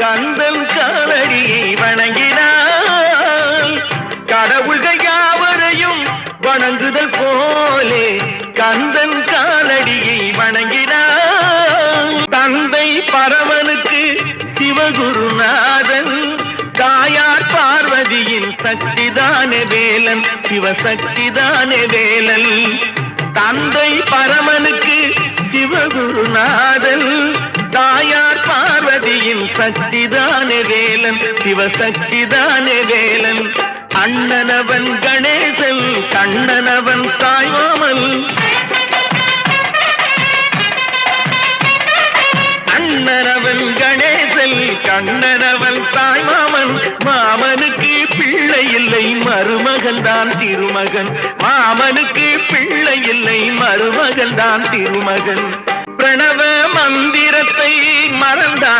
கந்தன் காலடியை வணங்கினால் கடவுள்கள் யாவரையும் வணங்குதல் போலே கந்தன் காலடியை வணங்கினால் தந்தை பரவனுக்கு சிவகுருநாதன் தாயார் பார்வதியின் சக்திதானே வேலன் சிவசக்திதானே வேலன். தந்தை பரமனுக்கு சிவகுருநாதன் பார்வதியின் சக்திதானே வேலன் சிவசக்திதானே வேலன். அண்ணனவன் கணேசன் கண்ணனவன் தாய்மாமன் அண்ணனவன் கணேசன் கண்ணனவன் தாய்மாமன் மாமனுக்கு பிள்ளை இல்லை மருமகன் தான் திருமகன். மாமனுக்கு பிள்ளை இல்லை மருமகன் தான் திருமகன். பிரணவ மந்திரத்தை மறந்தான்